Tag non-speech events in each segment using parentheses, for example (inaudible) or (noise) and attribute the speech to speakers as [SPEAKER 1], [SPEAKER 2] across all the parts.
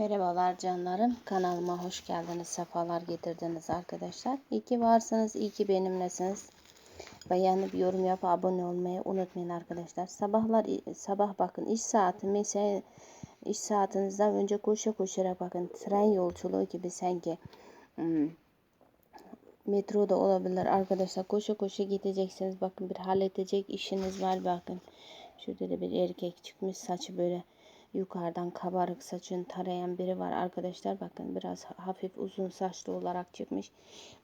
[SPEAKER 1] Merhabalar canlarım. Kanalıma hoş geldiniz. Sefalar getirdiniz arkadaşlar. İyi ki varsınız. iyi ki benimlesiniz. Beğenip yorum yap, abone olmayı unutmayın arkadaşlar. Sabahlar sabah bakın iş saati mesela iş saatinizden önce koşa koşarak bakın tren yolculuğu gibi sanki hmm, metroda olabilir arkadaşlar. Koşa koşa gideceksiniz. Bakın bir halledecek işiniz var bakın. Şurada da bir erkek çıkmış saçı böyle yukarıdan kabarık saçını tarayan biri var arkadaşlar. Bakın biraz hafif uzun saçlı olarak çıkmış.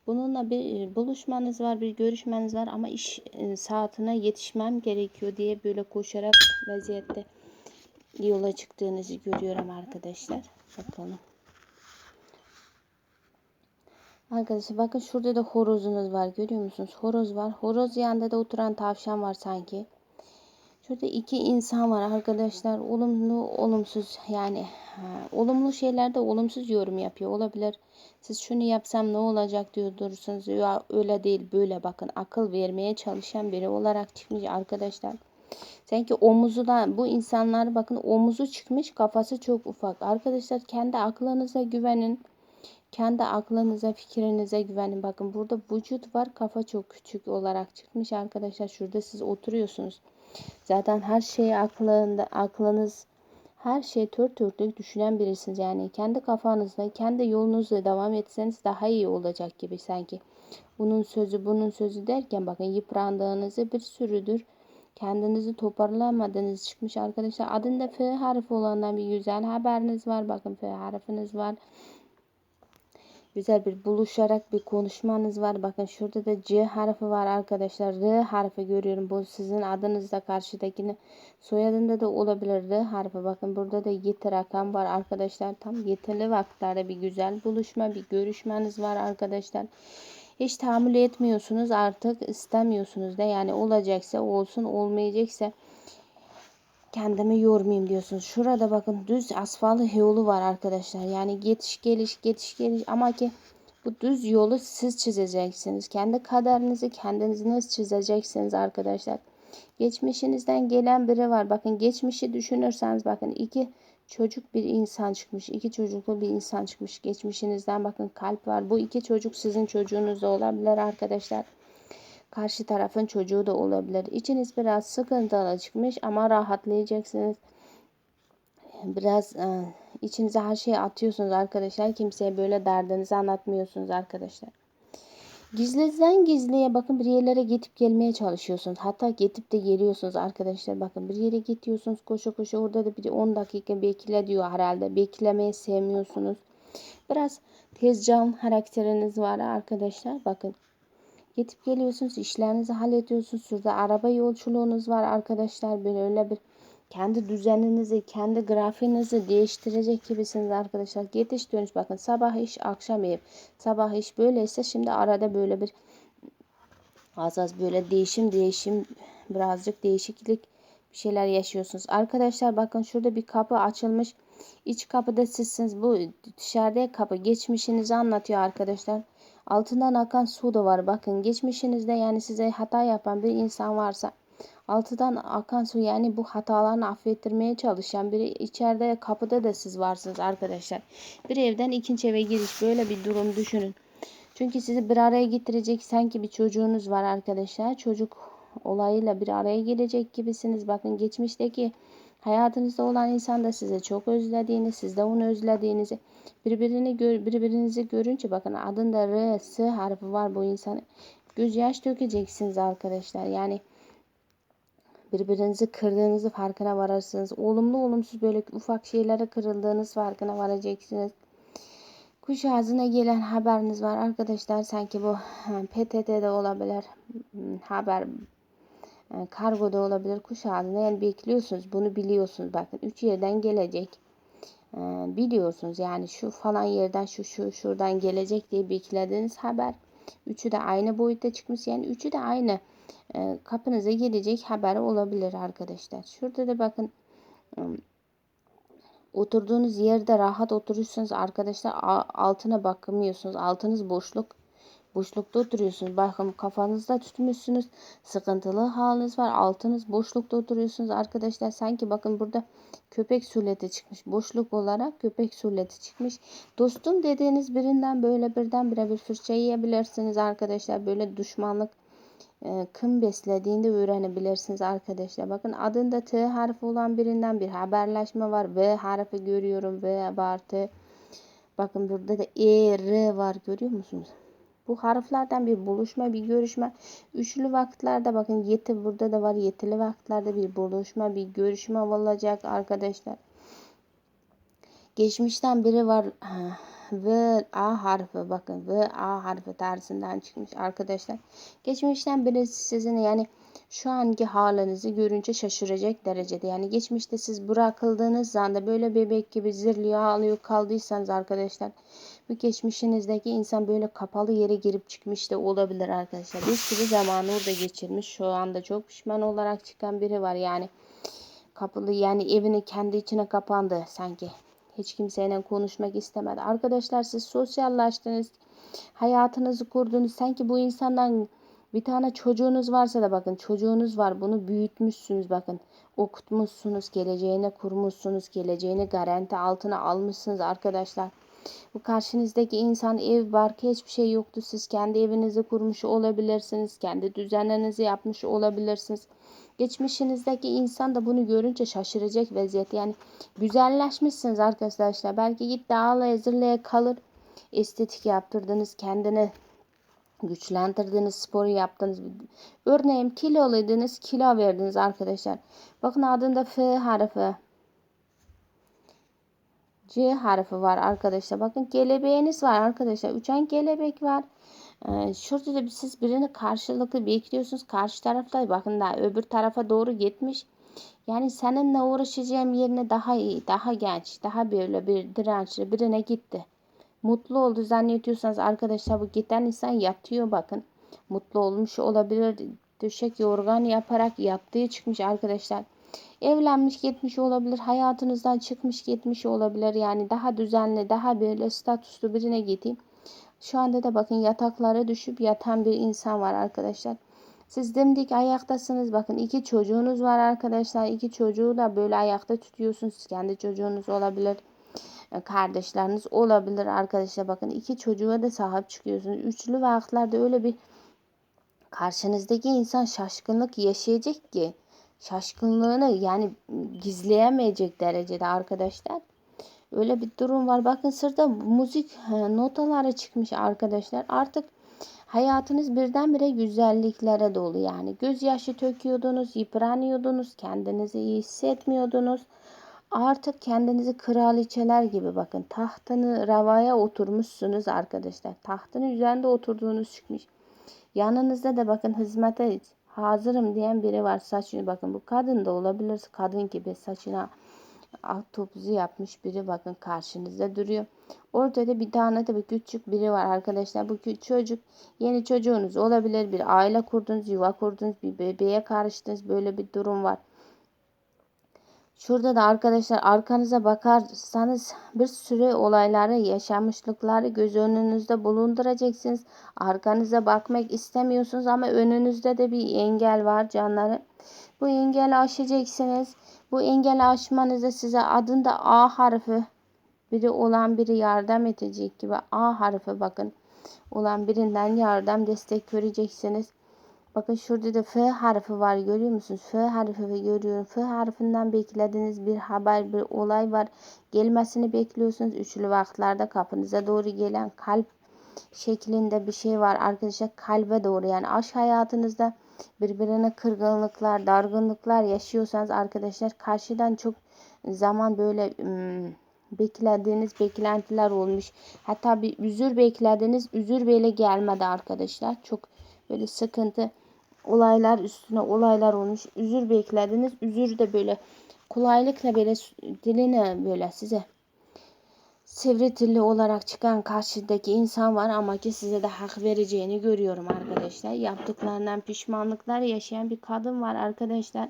[SPEAKER 1] Bununla bir e, buluşmanız var, bir görüşmeniz var ama iş e, saatine yetişmem gerekiyor diye böyle koşarak vaziyette yola çıktığınızı görüyorum arkadaşlar. Bakalım. Arkadaşlar bakın şurada da horozunuz var. Görüyor musunuz? Horoz var. Horoz yanında da oturan tavşan var sanki. Şurada iki insan var arkadaşlar. Olumlu, olumsuz yani ha, olumlu şeylerde olumsuz yorum yapıyor olabilir. Siz şunu yapsam ne olacak diyordursunuz. Ya öyle değil böyle bakın akıl vermeye çalışan biri olarak çıkmış arkadaşlar. Sanki omuzu da bu insanlar bakın omuzu çıkmış kafası çok ufak. Arkadaşlar kendi aklınıza güvenin. Kendi aklınıza, fikrinize güvenin. Bakın burada vücut var, kafa çok küçük olarak çıkmış arkadaşlar. Şurada siz oturuyorsunuz. Zaten her şey aklında, aklınız her şey tört törtlük düşünen birisiniz. Yani kendi kafanızda, kendi yolunuzla devam etseniz daha iyi olacak gibi sanki. Bunun sözü, bunun sözü derken bakın yıprandığınızı bir sürüdür. Kendinizi toparlamadığınız çıkmış arkadaşlar. Adında F harfi olandan bir güzel haberiniz var. Bakın F harfiniz var güzel bir buluşarak bir konuşmanız var. Bakın şurada da C harfi var arkadaşlar. R harfi görüyorum. Bu sizin adınızda karşıdakini soyadında da olabilir R harfi. Bakın burada da yeti rakam var arkadaşlar. Tam yetili vakitlerde bir güzel buluşma, bir görüşmeniz var arkadaşlar. Hiç tahammül etmiyorsunuz artık istemiyorsunuz da yani olacaksa olsun olmayacaksa kendimi yormayayım diyorsunuz. Şurada bakın düz asfaltlı yolu var arkadaşlar. Yani geçiş geliş geçiş geliş ama ki bu düz yolu siz çizeceksiniz. Kendi kaderinizi kendiniz çizeceksiniz arkadaşlar. Geçmişinizden gelen biri var. Bakın geçmişi düşünürseniz bakın iki çocuk bir insan çıkmış. iki çocuklu bir insan çıkmış. Geçmişinizden bakın kalp var. Bu iki çocuk sizin çocuğunuz da olabilir arkadaşlar. Karşı tarafın çocuğu da olabilir. İçiniz biraz sıkıntılı çıkmış ama rahatlayacaksınız. Biraz e, içinize her şeyi atıyorsunuz arkadaşlar. Kimseye böyle derdinizi anlatmıyorsunuz arkadaşlar. Gizliden gizliye bakın bir yerlere gidip gelmeye çalışıyorsunuz. Hatta gidip de geliyorsunuz arkadaşlar. Bakın bir yere gidiyorsunuz koşa koşa orada da bir 10 dakika bekle diyor herhalde. Beklemeyi sevmiyorsunuz. Biraz tez can karakteriniz var arkadaşlar. Bakın Gidip geliyorsunuz, işlerinizi hallediyorsunuz. Şurada araba yolculuğunuz var arkadaşlar. Böyle öyle bir kendi düzeninizi, kendi grafiğinizi değiştirecek gibisiniz arkadaşlar. Gidiş dönüş bakın sabah iş, akşam ev. Sabah iş böyleyse şimdi arada böyle bir az az böyle değişim değişim birazcık değişiklik bir şeyler yaşıyorsunuz. Arkadaşlar bakın şurada bir kapı açılmış. İç kapıda sizsiniz. Bu dışarıda kapı geçmişinizi anlatıyor arkadaşlar. Altından akan su da var. Bakın geçmişinizde yani size hata yapan bir insan varsa altıdan akan su yani bu hatalarını affettirmeye çalışan biri içeride kapıda da siz varsınız arkadaşlar. Bir evden ikinci eve giriş böyle bir durum düşünün. Çünkü sizi bir araya getirecek sanki bir çocuğunuz var arkadaşlar. Çocuk olayıyla bir araya gelecek gibisiniz. Bakın geçmişteki Hayatınızda olan insan da size çok özlediğini, siz de onu özlediğinizi, birbirini gör, birbirinizi görünce bakın adında R, S harfi var bu insanı. Gözyaş dökeceksiniz arkadaşlar. Yani birbirinizi kırdığınızı farkına varırsınız. Olumlu olumsuz böyle ufak şeylere kırıldığınız farkına varacaksınız. Kuş ağzına gelen haberiniz var arkadaşlar. Sanki bu PTT'de olabilir. Hmm, haber kargo da olabilir kuş ağzına yani bekliyorsunuz bunu biliyorsunuz. Bakın üç yerden gelecek. E, biliyorsunuz yani şu falan yerden şu şu şuradan gelecek diye beklediğiniz haber. Üçü de aynı boyutta çıkmış. Yani üçü de aynı e, kapınıza gelecek haber olabilir arkadaşlar. Şurada da bakın oturduğunuz yerde rahat oturursunuz arkadaşlar altına bakmıyorsunuz. Altınız boşluk Boşlukta oturuyorsunuz. Bakın kafanızda tutmuşsunuz. Sıkıntılı haliniz var. Altınız boşlukta oturuyorsunuz arkadaşlar. Sanki bakın burada köpek sureti çıkmış. Boşluk olarak köpek sureti çıkmış. Dostum dediğiniz birinden böyle birdenbire bir fırça yiyebilirsiniz arkadaşlar. Böyle düşmanlık e, beslediğinde öğrenebilirsiniz arkadaşlar. Bakın adında T harfi olan birinden bir haberleşme var. V harfi görüyorum. V artı. Bakın burada da E, R var görüyor musunuz? Bu harflerden bir buluşma, bir görüşme. Üçlü vakitlerde bakın yeti burada da var. Yetili vakitlerde bir buluşma, bir görüşme olacak arkadaşlar. Geçmişten biri var. (sighs) V A harfi bakın V A harfi tersinden çıkmış arkadaşlar. Geçmişten biri sizin yani şu anki halinizi görünce şaşıracak derecede. Yani geçmişte siz bırakıldığınız zanda böyle bebek gibi zırlıyor ağlıyor kaldıysanız arkadaşlar. Bu geçmişinizdeki insan böyle kapalı yere girip çıkmış da olabilir arkadaşlar. Bir sürü zamanı orada geçirmiş. Şu anda çok pişman olarak çıkan biri var yani. Kapalı yani evini kendi içine kapandı sanki. Hiç kimseyle konuşmak istemedi. Arkadaşlar siz sosyallaştınız. Hayatınızı kurdunuz. Sanki bu insandan bir tane çocuğunuz varsa da bakın çocuğunuz var. Bunu büyütmüşsünüz bakın. Okutmuşsunuz. Geleceğine kurmuşsunuz. Geleceğini garanti altına almışsınız arkadaşlar. Bu karşınızdaki insan ev barkı hiçbir şey yoktu. Siz kendi evinizi kurmuş olabilirsiniz. Kendi düzenlerinizi yapmış olabilirsiniz. Geçmişinizdeki insan da bunu görünce şaşıracak vaziyet. Yani güzelleşmişsiniz arkadaşlar. Belki git dağlaya zırlaya kalır. Estetik yaptırdınız. Kendini güçlendirdiniz. Sporu yaptınız. Örneğin kiloluydunuz. Kilo verdiniz arkadaşlar. Bakın adında F harfi. C harfi var arkadaşlar. Bakın kelebeğiniz var arkadaşlar. Uçan kelebek var. Ee, şurada da siz birini karşılıklı bekliyorsunuz. Karşı tarafta bakın da öbür tarafa doğru gitmiş. Yani seninle uğraşacağım yerine daha iyi, daha genç, daha böyle bir dirençli birine gitti. Mutlu oldu zannediyorsanız arkadaşlar bu giden insan yatıyor bakın. Mutlu olmuş olabilir. Döşek yorgan yaparak yattığı çıkmış arkadaşlar. Evlenmiş gitmiş olabilir. Hayatınızdan çıkmış gitmiş olabilir. Yani daha düzenli, daha böyle statüslü birine gideyim. Şu anda da bakın yataklara düşüp yatan bir insan var arkadaşlar. Siz dimdik ayaktasınız. Bakın iki çocuğunuz var arkadaşlar. İki çocuğu da böyle ayakta tutuyorsunuz. Kendi çocuğunuz olabilir. E, kardeşleriniz olabilir arkadaşlar. Bakın iki çocuğa da sahip çıkıyorsunuz. Üçlü vakitlerde öyle bir karşınızdaki insan şaşkınlık yaşayacak ki şaşkınlığını yani gizleyemeyecek derecede arkadaşlar. Öyle bir durum var. Bakın sırada müzik notaları çıkmış arkadaşlar. Artık hayatınız birdenbire güzelliklere dolu yani. Gözyaşı töküyordunuz, yıpranıyordunuz, kendinizi iyi hissetmiyordunuz. Artık kendinizi kraliçeler gibi bakın. Tahtını ravaya oturmuşsunuz arkadaşlar. Tahtın üzerinde oturduğunuz çıkmış. Yanınızda da bakın hizmete hazırım diyen biri var. Saçını bakın bu kadın da olabilir. Kadın gibi saçına autopsi yapmış biri bakın karşınızda duruyor. Orada da bir tane de bir küçük biri var arkadaşlar. Bu çocuk yeni çocuğunuz olabilir. Bir aile kurdunuz, yuva kurdunuz, bir bebeğe karıştınız. Böyle bir durum var. Şurada da arkadaşlar arkanıza bakarsanız bir sürü olayları, yaşamışlıkları göz önünüzde bulunduracaksınız. Arkanıza bakmak istemiyorsunuz ama önünüzde de bir engel var canları. Bu engeli aşacaksınız. Bu engeli aşmanızda size adında A harfi biri olan biri yardım edecek gibi A harfi bakın olan birinden yardım destek göreceksiniz. Bakın şurada da F harfi var görüyor musunuz? F harfi görüyorum. F harfinden beklediğiniz bir haber, bir olay var. Gelmesini bekliyorsunuz. Üçlü vakitlerde kapınıza doğru gelen kalp şeklinde bir şey var. Arkadaşlar kalbe doğru yani aşk hayatınızda birbirine kırgınlıklar, dargınlıklar yaşıyorsanız arkadaşlar karşıdan çok zaman böyle beklediğiniz beklentiler olmuş. Hatta bir üzür beklediğiniz üzür bile gelmedi arkadaşlar. Çok böyle sıkıntı olaylar üstüne olaylar olmuş. Üzür beklediniz. Üzür de böyle kolaylıkla böyle diline böyle size sivri dilli olarak çıkan karşıdaki insan var ama ki size de hak vereceğini görüyorum arkadaşlar. Yaptıklarından pişmanlıklar yaşayan bir kadın var arkadaşlar.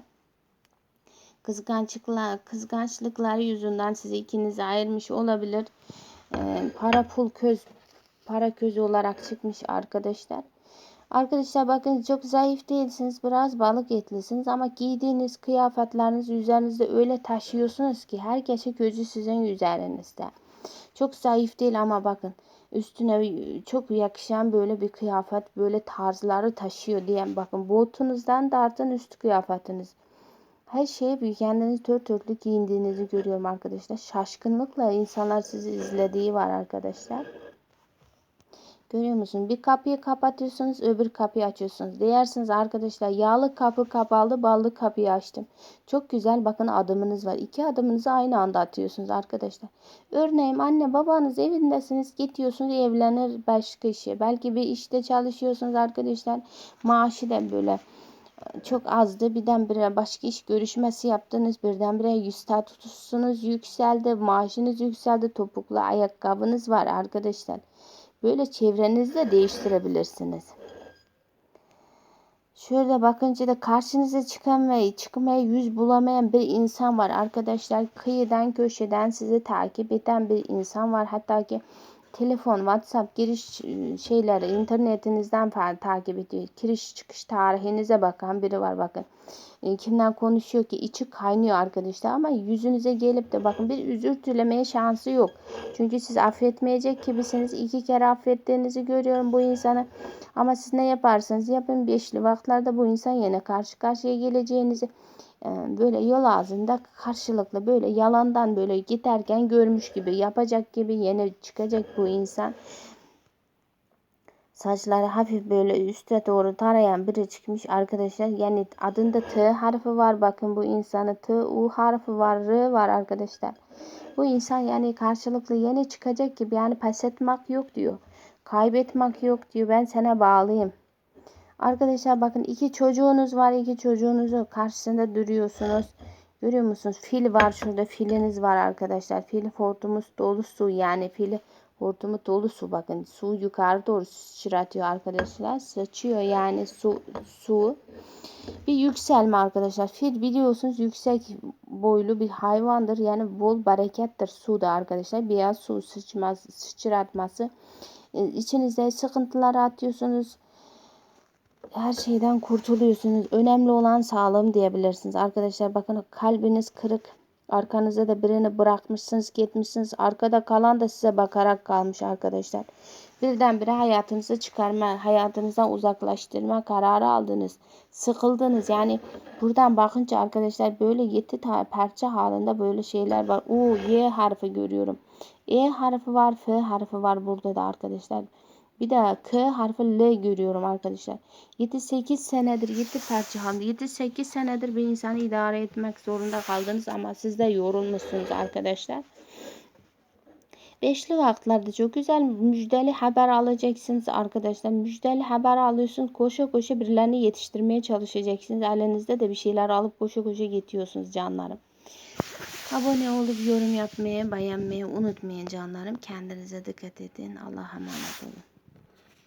[SPEAKER 1] Kızgançlıklar, kızgançlıkları yüzünden sizi ikinizi ayırmış olabilir. Ee, para pul köz para közü olarak çıkmış arkadaşlar. Arkadaşlar bakın çok zayıf değilsiniz. Biraz balık etlisiniz ama giydiğiniz kıyafetleriniz üzerinizde öyle taşıyorsunuz ki herkese gözü sizin üzerinizde. Çok zayıf değil ama bakın üstüne çok yakışan böyle bir kıyafet böyle tarzları taşıyor diyen bakın botunuzdan dartın üst kıyafetiniz. Her şeye bir kendiniz dört dörtlük giyindiğinizi görüyorum arkadaşlar. Şaşkınlıkla insanlar sizi izlediği var arkadaşlar. Görüyor musun? Bir kapıyı kapatıyorsunuz, öbür kapıyı açıyorsunuz. Diyersiniz arkadaşlar yağlı kapı kapalı, ballı kapıyı açtım. Çok güzel bakın adımınız var. İki adımınızı aynı anda atıyorsunuz arkadaşlar. Örneğin anne babanız evindesiniz, gidiyorsunuz evlenir başka işe. Belki bir işte çalışıyorsunuz arkadaşlar. Maaşı da böyle çok azdı. Birdenbire başka iş görüşmesi yaptınız. Birdenbire statüsünüz yükseldi. Maaşınız yükseldi. Topuklu ayakkabınız var arkadaşlar. Böyle çevrenizi de değiştirebilirsiniz. Şöyle bakınca da karşınıza çıkan ve çıkmaya yüz bulamayan bir insan var. Arkadaşlar kıyıdan köşeden sizi takip eden bir insan var. Hatta ki telefon, WhatsApp giriş ıı, şeyleri internetinizden falan takip ediyor. Giriş çıkış tarihinize bakan biri var bakın. E, kimden konuşuyor ki içi kaynıyor arkadaşlar ama yüzünüze gelip de bakın bir özür dilemeye şansı yok. Çünkü siz affetmeyecek gibisiniz. iki kere affettiğinizi görüyorum bu insanı. Ama siz ne yaparsanız yapın beşli vaktlerde bu insan yine karşı karşıya geleceğinizi e, böyle yol ağzında karşılıklı böyle yalandan böyle giderken görmüş gibi yapacak gibi yeni çıkacak bu insan. Saçları hafif böyle üste doğru tarayan biri çıkmış arkadaşlar. Yani adında T harfi var. Bakın bu insanı T, U harfi var, R var arkadaşlar. Bu insan yani karşılıklı yeni çıkacak gibi yani pes etmek yok diyor. Kaybetmek yok diyor. Ben sana bağlıyım. Arkadaşlar bakın iki çocuğunuz var. iki çocuğunuzu karşısında duruyorsunuz. Görüyor musunuz? Fil var şurada. Filiniz var arkadaşlar. Fil hortumuz dolu su yani fili hortumu dolu su bakın. Su yukarı doğru sıçratıyor arkadaşlar. Sıçıyor yani su su. Bir yükselme arkadaşlar. Fil biliyorsunuz yüksek boylu bir hayvandır. Yani bol berekettir suda arkadaşlar. Biraz su sıçmaz, sıçratması. İçinizde sıkıntıları atıyorsunuz her şeyden kurtuluyorsunuz. Önemli olan sağlığım diyebilirsiniz. Arkadaşlar bakın kalbiniz kırık. Arkanıza da birini bırakmışsınız, gitmişsiniz. Arkada kalan da size bakarak kalmış arkadaşlar. Birdenbire hayatınızı çıkarma, hayatınızdan uzaklaştırma kararı aldınız. Sıkıldınız. Yani buradan bakınca arkadaşlar böyle yedi parça halinde böyle şeyler var. U, Y harfi görüyorum. E harfi var, F harfi var burada da arkadaşlar. Bir daha K harfi L görüyorum arkadaşlar. 7-8 senedir 7 parça hamle 7-8 senedir bir insanı idare etmek zorunda kaldınız ama siz de yorulmuşsunuz arkadaşlar. Beşli vaktlerde çok güzel müjdeli haber alacaksınız arkadaşlar. Müjdeli haber alıyorsunuz. Koşa koşa birilerini yetiştirmeye çalışacaksınız. Elinizde de bir şeyler alıp koşa koşa gidiyorsunuz canlarım. Abone olup yorum yapmayı, beğenmeyi unutmayın canlarım. Kendinize dikkat edin. Allah'a emanet olun.